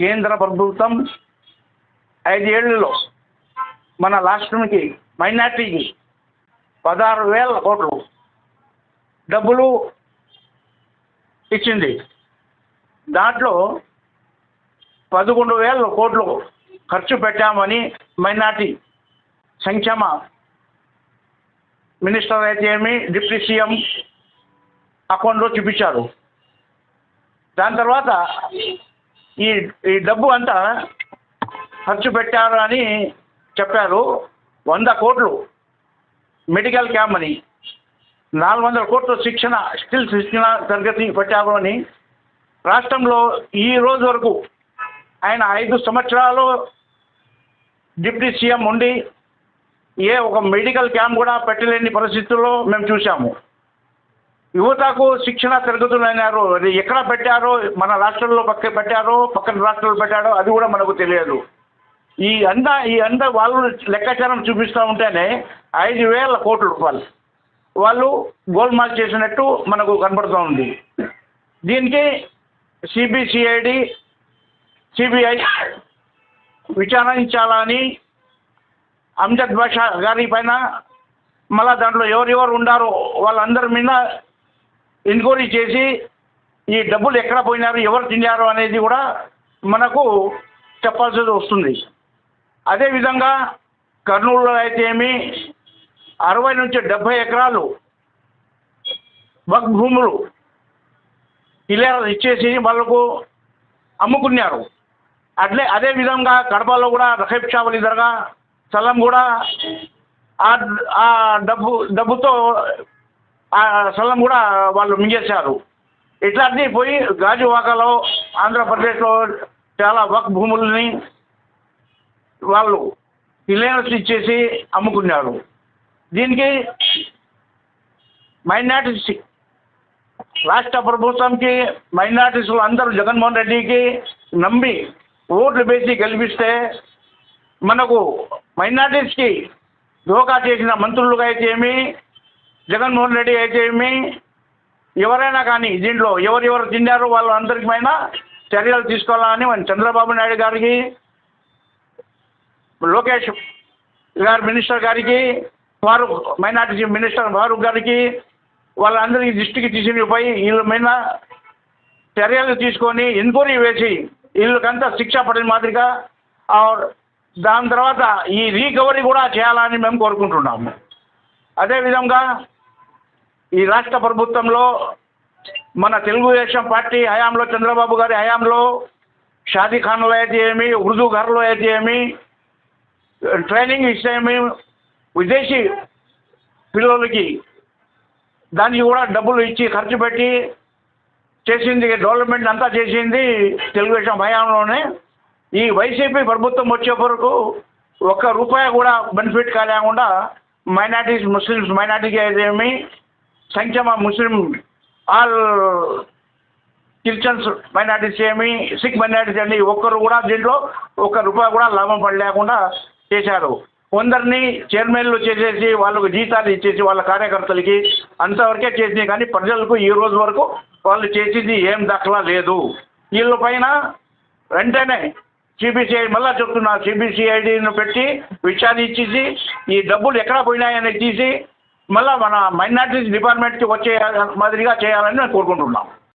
కేంద్ర ప్రభుత్వం ఐదేళ్ళలో మన రాష్ట్రానికి మైనార్టీకి పదహారు వేల కోట్లు డబ్బులు ఇచ్చింది. దాంట్లో పదకొండు వేల కోట్లు ఖర్చు పెట్టామని మైనార్టీ సంక్షేమ మినిస్టర్ అయితే ఏమి డిప్యూటీ సీఎం అకౌంట్లో చూపించారు. దాని తర్వాత ఈ ఈ డబ్బు అంతా ఖర్చు పెట్టారు అని చెప్పారు. వంద కోట్లు మెడికల్ క్యాంప్ అని. నాలుగు వందల కోట్లు శిక్షణ స్కిల్ శిక్షణ తరగతి పెట్టారు అని. రాష్ట్రంలో ఈ రోజు వరకు ఆయన ఐదు సంవత్సరాలు డిప్యూటీ సీఎం ఉండి ఏ ఒక మెడికల్ క్యాంప్ కూడా పెట్టలేని పరిస్థితుల్లో మేము చూసాము యువతకు శిక్షణ తరగతులు అది ఎక్కడ పెట్టారో మన రాష్ట్రంలో పక్క పెట్టారో పక్కన రాష్ట్రంలో పెట్టారో అది కూడా మనకు తెలియదు. ఈ అంద ఈ అంద వాళ్ళు లెక్కాచారం చూపిస్తూ ఉంటేనే ఐదు వేల కోట్ల రూపాయలు వాళ్ళు గోల్మాల్ చేసినట్టు మనకు కనపడుతూ ఉంది. దీనికి సిబిసిఐడి సిబిఐ విచారించాలని అంజద్ బాషా గారి పైన మళ్ళా దాంట్లో ఎవరెవరు ఉండారో వాళ్ళందరి మీద ఎంక్వైరీ చేసి ఈ డబ్బులు ఎక్కడ పోయినారు ఎవరు తిన్నారు అనేది కూడా మనకు చెప్పాల్సి వస్తుంది. అదేవిధంగా కర్నూలులో అయితే ఏమి అరవై నుంచి డెబ్భై ఎకరాలు వక్ భూములు ఇలా ఇచ్చేసి వాళ్ళకు అమ్ముకున్నారు. అట్లే అదే విధంగా కడపలో కూడా రహీబ్ షా వలి దర్గా స్థలం కూడా ఆ డబ్బు డబ్బుతో స్థలం కూడా వాళ్ళు మింగేశారు. ఇట్లాంటి పోయి గాజువాకలో ఆంధ్రప్రదేశ్లో చాలా వక్ భూముల్ని వాళ్ళు ఇల్లేనస్ ఇచ్చేసి అమ్ముకున్నారు. దీనికి మైనార్టీస్ రాష్ట్ర ప్రభుత్వంకి మైనార్టీస్లు అందరూ జగన్మోహన్ రెడ్డికి నమ్మి ఓట్లు వేసి గెలిపిస్తే మనకు మైనార్టీస్కి దోకా చేసిన మంత్రులుగా అయితే ఏమి జగన్మోహన్ రెడ్డి అయితే ఎవరైనా కానీ దీంట్లో ఎవరెవరు తిన్నారో వాళ్ళందరికీ పైన చర్యలు తీసుకోవాలని మన చంద్రబాబు నాయుడు గారికి లోకేష్ గారు మినిస్టర్ గారికి ఫారూక్ మైనార్టీ మినిస్టర్ ఫారూక్ గారికి వాళ్ళందరికీ దృష్టికి తీసుకునిపోయి వీళ్ళ మీద చర్యలు తీసుకొని ఎంక్వైరీ వేసి వీళ్ళకంతా శిక్ష పడిన మాదిరిగా దాని తర్వాత ఈ రీకవరీ కూడా చేయాలని మేము కోరుకుంటున్నాము. అదేవిధంగా ఈ రాష్ట్ర ప్రభుత్వంలో మన తెలుగుదేశం పార్టీ హయాంలో చంద్రబాబు గారి హయాంలో షాదీఖాన్లో అయితే ఏమి ఉర్దూ ఘర్లో అయితే ఏమి ట్రైనింగ్ ఇస్తే విదేశీ పిల్లలకి దానికి కూడా డబ్బులు ఇచ్చి ఖర్చు పెట్టి చేసింది డెవలప్మెంట్ అంతా చేసింది తెలుగుదేశం హయాంలోనే. ఈ వైసీపీ ప్రభుత్వం వచ్చే వరకు ఒక్క రూపాయి కూడా బెనిఫిట్ కాలేకుండా మైనార్టీస్ ముస్లిమ్స్ మైనార్టీకి అయితే ఏమి సంక్షేమ ముస్లిం ఆల్ క్రిస్టియన్స్ మైనార్టీస్ ఏమి సిక్ మైనార్టీస్ అని ఒక్కరు కూడా దీంట్లో ఒక్క రూపాయి కూడా లాభం పడలేకుండా చేశారు. కొందరిని చైర్మన్లు చేసేసి వాళ్ళకు జీతాలు ఇచ్చేసి వాళ్ళ కార్యకర్తలకి అంతవరకే చేసింది కానీ ప్రజలకు ఈ రోజు వరకు వాళ్ళు చేసింది ఏం దాఖలా లేదు. వీళ్ళ పైన వెంటనే సిబిసిఐ మళ్ళా చెప్తున్నా సిబిసిఐడిని పెట్టి విచారించేసి ఈ డబ్బులు ఎక్కడ పోయినాయని తీసి మళ్ళా మన మైనార్టీస్ డిపార్ట్మెంట్కి వచ్చే మాదిరిగా చేయాలని నేను కోరుకుంటున్నాం.